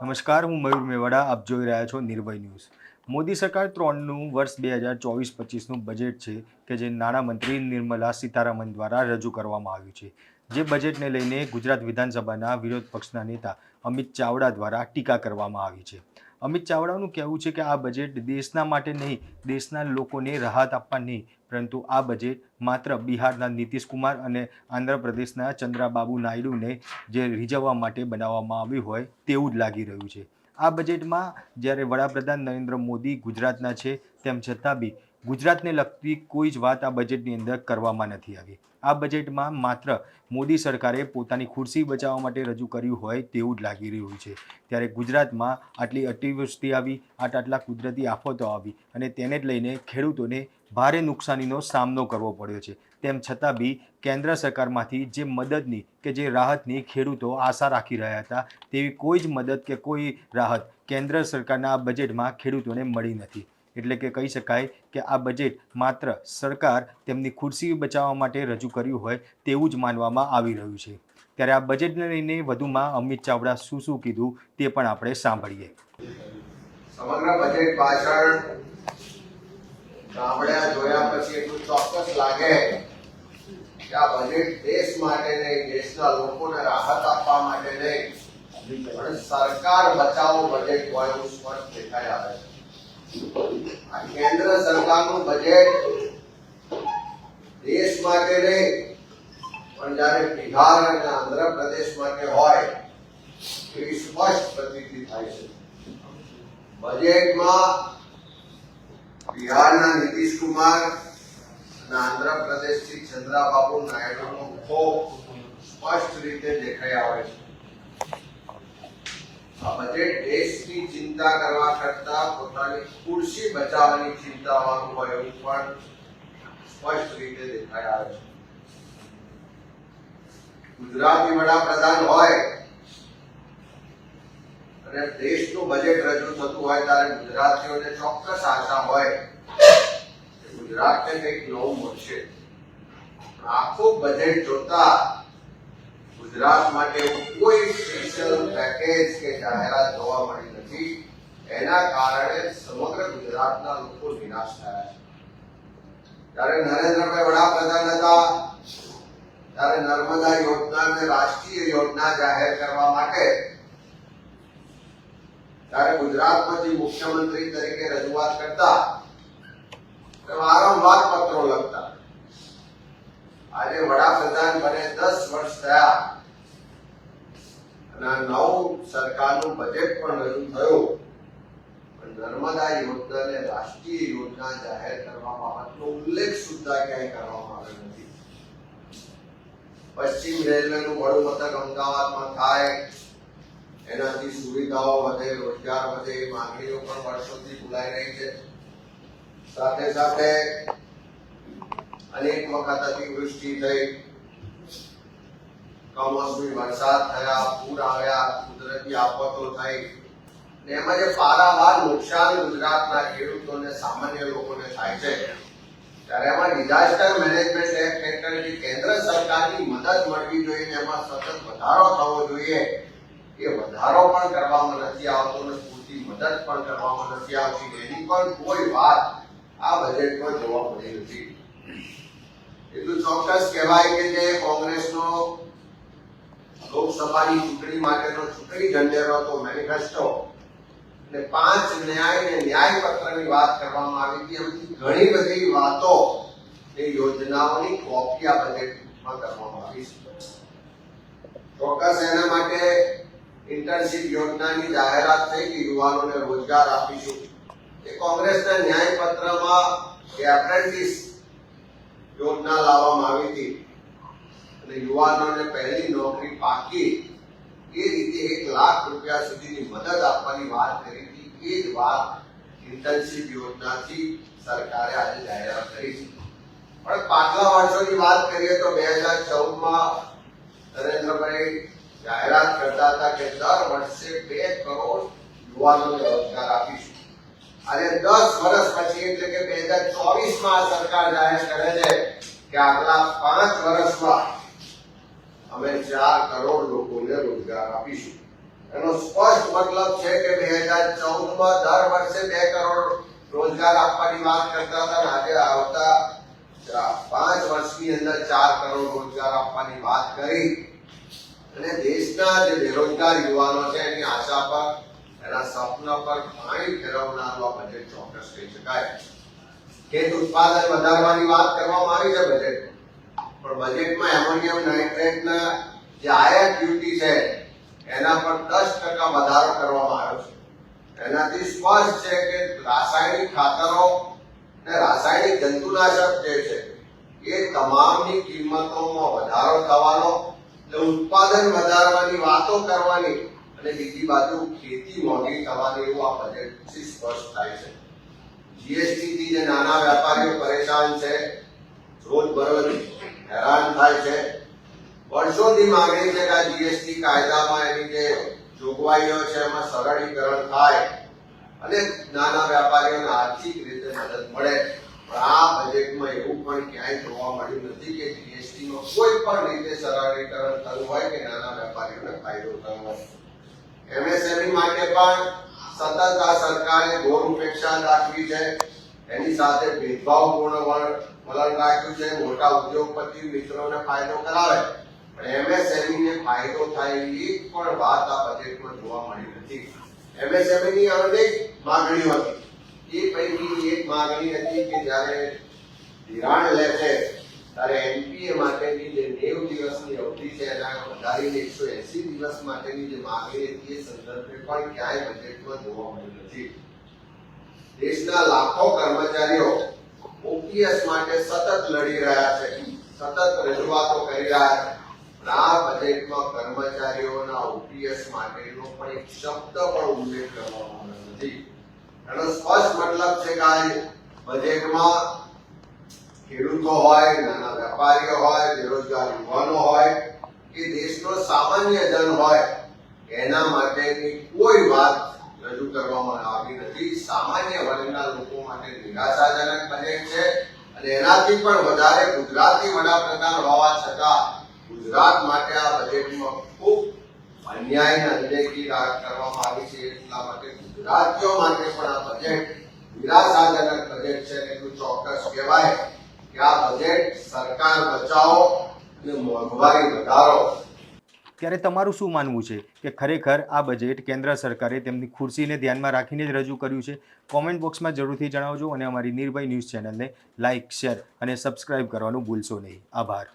નમસ્કાર, હું મયુર મેવાડા, આપ જોઈ રહ્યા છો નિર્ભય ન્યૂઝ. મોદી સરકાર ત્રણનું વર્ષ બે હજાર ચોવીસ પચીસનું બજેટ છે કે જે નાણામંત્રી નિર્મલા સીતારામન દ્વારા રજૂ કરવામાં આવ્યું છે. જે બજેટને લઈને ગુજરાત વિધાનસભાના વિરોધ પક્ષના નેતા અમિત ચાવડા દ્વારા ટીકા કરવામાં આવી છે. અમિત ચાવડાનું કહેવું છે કે આ બજેટ દેશના માટે નહીં, દેશના લોકોને રાહત આપવા નહીં પરંતુ આ બજેટ માત્ર બિહારના કુમાર અને આંધ્રપ્રદેશના ચંદ્રાબાબુ નાયડુને જે રીઝવવા માટે બનાવવામાં આવ્યું હોય તેવું જ લાગી રહ્યું છે. આ બજેટમાં જ્યારે વડાપ્રધાન નરેન્દ્ર મોદી ગુજરાતના છે, તેમ છતાં બી ગુજરાતને લગતી કોઈ જ વાત આ બજેટની અંદર કરવામાં નથી આવી. આ બજેટમાં માત્ર મોદી સરકારે પોતાની ખુરશી બચાવવા માટે રજૂ કર્યું હોય તેવું જ લાગી રહ્યું છે. ત્યારે ગુજરાતમાં આટલી અતિવૃષ્ટિ આવી, આટ આટલા કુદરતી આફતો આવી અને તેને જ લઈને ખેડૂતોને ભારે નુકસાનીનો સામનો કરવો પડ્યો છે. તેમ છતાં બી કેન્દ્ર સરકારમાંથી જે મદદની કે જે રાહતની ખેડૂતો આશા રાખી રહ્યા હતા, તેવી કોઈ જ મદદ કે કોઈ રાહત કેન્દ્ર સરકારના આ બજેટમાં ખેડૂતોને મળી નથી. એટલે કે કહી શકાય કે આ બજેટ માત્ર સરકાર તેમની ખુરશી બચાવવા માટે રજૂ કર્યું હોય તેવું જ માનવામાં આવી રહ્યું છે. ત્યારે આ બજેટને લઈને વધુમાં અમિત ચાવડા શું શું કીધું તે પણ આપણે સાંભળીએ. સમગ્ર બજેટ પાછળ સાંભળ્યા જોયા પછી એટલું ચોક્કસ લાગે કે આ બજેટ દેશ માટે નહીં, દેશના લોકોને રાહત આપવા માટે નહીં, પણ સરકાર બચાવો બજેટ હોય એવું સ્પષ્ટ દેખાઈ આવે છે. કેન્દ્ર સરકારનું બજેટ દેશ માટે નહીં, પણ જ્યારે બિહાર અને આંધ્રપ્રદેશ માટે હોય, એવી સ્પષ્ટ પ્રતીતિ થાય છે. બજેટમાં બિહારના નીતિશ કુમાર અને આંધ્રપ્રદેશથી ચંદ્રાબાબુ નાયડુનો ખોફ સ્પષ્ટ રીતે દેખાઈ આવે છે. આ બજેટ દેશની ચિંતા કરવા કરતા પોતાની ખુરશી બચાવવાની ચિંતાવાળું હોય એવું પણ સ્પષ્ટ રીતે દેખાઈ આવે છે ગુજરાતી વડાપ્રધાન હોય અને દેશનું બજેટ રજૂ થતું હોય ત્યારે ગુજરાતીઓને ચોક્કસ આશા હોય કે ગુજરાતને કંઈક નવું મળશે પણ આખું બજેટ જોતા ગુજરાત માટે એવું કોઈ સ્પેશિયલ પેકેજ કે જાહેરાત જોવા મળી નથી. એના કારણે સમગ્ર ગુજરાતના લોકો નિરાશ થયા છે. ત્યારે નરેન્દ્રભાઈ વડાપ્રધાન હતા, ત્યારે નર્મદા યોજનાને રાષ્ટ્રીય યોજના જાહેર કરવા માટે ત્યારે ગુજરાતમાંથી મુખ્યમંત્રી તરીકે રજૂઆત કરતા વારંવાર પત્રો લખતા. આજે વડાપ્રધાન બને દસ વર્ષ થયા. નવું સરકારનું બજેટ પણ થયું. પણ નર્મદા યોજનાને રાષ્ટ્રીય યોજના જાહેર કરવા બાબતનો ઉલ્લેખ સુદ્ધા ક્યાંય કરવામાં આવ્યો નથી. પશ્ચિમ રેલવેનું વડું અમદાવાદમાં થાય. એનાથી સુવિધાઓ વધે, રોજગાર વધે એ માંગણીઓ પણ વર્ષોથી ભૂલાઈ રહી છે. સાથે સાથે અનેક વખત અતિવૃષ્ટિ થઈ. કમોસમી વરસાદ થયા, પૂર આવ્યા, કુદરતી આફતો થઈ. એમાં જે પારાવાર નુકસાન ગુજરાતના ખેડૂતોને, સામાન્ય લોકોને થાય છે. ત્યારે એમાં ડિઝાસ્ટર મેનેજમેન્ટ એક્ટ હેઠળની કેન્દ્ર સરકારની મદદ મળવી જોઈએ એમાં સતત વધારો થવો જોઈએ. એ વધારો પણ કરવામાં નથી આવતો અને પૂરતી મદદ પણ કરવામાં નથી આવતી. એની પણ કોઈ વાત આ બજેટમાં જોવા મળી નથી. એટલું ચોક્કસ કહેવાય કે જે કોંગ્રેસનો લોકસભાની ચૂંટણી માટેનો ચૂંટણી ઢંઢેરો મેનિફેસ્ટો. અને પાંચ ન્યાય અને ન્યાયપત્રની વાત કરવામાં આવી હતી. એમથી ઘણી બધી વાતો એ યોજનાઓની કોપી આ બજેટમાં કરવામાં આવી છે. ચોક્કસ એના માટે ઇન્ટર્નશીપ યોજનાની જાહેરાત થઈ કે યુવાનોને રોજગાર આપીશું. એ કોંગ્રેસના ન્યાય પત્રમાં એ એપ્રેન્ટિસ યોજના લાવવામાં આવી હતી અને યુવાનોને પહેલી નોકરી પાકી એ રીતે એક લાખ રૂપિયા સુધીની મદદ આપવાની વાત કરી હતી. એ જ વાત ઇન્ટર્નશીપ યોજનાથી સરકારે આજે જાહેરાત કરી છે. પણ પાછલા વર્ષોની વાત કરીએ તો બે હજાર ચૌદમાં નરેન્દ્રભાઈ જાહેરાત કરતા હતા કે દર વર્ષે બે કરોડ યુવાનોને રોજગાર આપીશું. અને દસ વર્ષ પછી એટલે કે બે હજાર ચોવીસમાં સરકાર જાહેર કરે છે કે આગલા પાંચ વર્ષમાં અમે ચાર કરોડ લોકોને રોજગાર આપીશું. એનો સ્પષ્ટ મતલબ છે કે બે હજાર ચૌદમાં દર વર્ષે બે કરોડ રોજગાર આપવાની વાત કરતા હતા આજે આવતા પાંચ વર્ષની અંદર ચાર કરોડ રોજગાર આપવાની વાત કરી. અને દેશના જે બેરોજગાર યુવાનો છે એની આશા પર, એના સપના પર પાણી ફેરવનારું આ બજેટ ચોક્કસ કહી શકાય. ખેત ઉત્પાદન વધારવાની વાત કરવામાં આવી છે બજેટ પણ બજેટમાં એમોનિયમ નાઇટ્રેટના જે આયાત ડ્યુટી છે, એના પર દસ ટકા વધારો કરવામાં આવ્યો છે. એનાથી સ્પષ્ટ છે કે રાસાયણિક ખાતરો ને રાસાયણિક જંતુનાશક જે છે, એ તમામની કિંમતોમાં વધારો થવાનો એટલે ઉત્પાદન વધારવાની વાતો કરવાની અને બીજી બાજુ ખેતી મોંઘી થવાની એવું આ બજેટથી સ્પષ્ટ થાય છે. જીએસટી થી જે નાના વેપારીઓ પરેશાન છે રોજબરોજ હેરાન થાય છે. વર્ષોથી માંગણી છે કે આ જીએસટી કાયદામાં એની જે જોગવાઈઓ છે, એમાં સરળીકરણ થાય અને નાના વેપારીઓને આર્થિક રીતે મદદ મળે. પણ આ બજેટમાં એવું પણ ક્યાંય જોવા મળ્યું નથી કે જીએસટી કોઈ પણ રીતે સરળીકરણ થયું હોય કે નાના વેપારીઓને ફાયદો થયો હોય. એમએસએમઈ માટે પણ સતત આ સરકારે ઘોર ઉપેક્ષા રાખવી છે. એની સાથે ભેદભાવપૂર્ણ વલણ વલણ રાખ્યું છે મોટા ઉદ્યોગપતિ મિત્રોને ફાયદો કરાવે પણ એમએસએમઈ ને ફાયદો થાય એવી એક પણ વાત આ બજેટમાં જોવા મળી નથી એમએસએમઈ ની અનેક માંગણીઓ હતી એ પૈકી એક માંગણી હતી કે જ્યારે ધિરાણ લે છે ત્યારે એનપીએ માટેની જે નેવ દિવસની અવધિ છે, એના વધારીને એકસો એસી દિવસ માટેની જે માંગણી હતી, એ સંદર્ભે પણ ક્યાંય બજેટમાં જોવા મળ્યું નથી. દેશના લાખો કર્મચારીઓ ઓપીએસ માટે સતત લડી રહ્યા છે. સતત રજૂઆતો કરી રહ્યા છે. આ બજેટમાં કર્મચારીઓના ઓપીએસ માટેનો પણ એક શબ્દ પણ ઉલ્લેખ કરવામાં નથી. એનો સ્પષ્ટ મતલબ છે કે આ બજેટમાં ખેડૂતો હોય, નાના વેપારીઓ હોય, બેરોજગાર યુવાનો હોય, કે દેશનો સામાન્ય જન હોય, એના માટેની કોઈ વાત રજૂ કરવામાં આવી નથી. સામાન્ય વર્ગના લોકો માટે નિરાશાજનક બજેટ છે અને એનાથી પણ વધારે ગુજરાતી વડાપ્રધાન હોવા છતાં ગુજરાત માટે આ બજેટમાં ખૂબ અન્યાય અને અનદેખી રાખ કરવામાં આવી છે એટલા માટે ગુજરાતીઓ માટે પણ આ બજેટ નિરાશાજનક બજેટ છે એટલું ચોક્કસ કહેવાય કે આ બજેટ સરકાર બચાવો અને મોંઘવારી વધારો ત્યારે તમારું શું માનવું છે કે ખરેખર આ બજેટ કેન્દ્ર સરકારે તેમની ખુરશીને ધ્યાનમાં રાખીને જ રજૂ કર્યું છે? કોમેન્ટ બોક્સમાં જરૂરથી જણાવજો અને અમારી નિર્ભય ન્યૂઝ ચેનલને લાઇક શેર અને સબસ્ક્રાઇબ કરવાનું ભૂલશો નહીં. આભાર.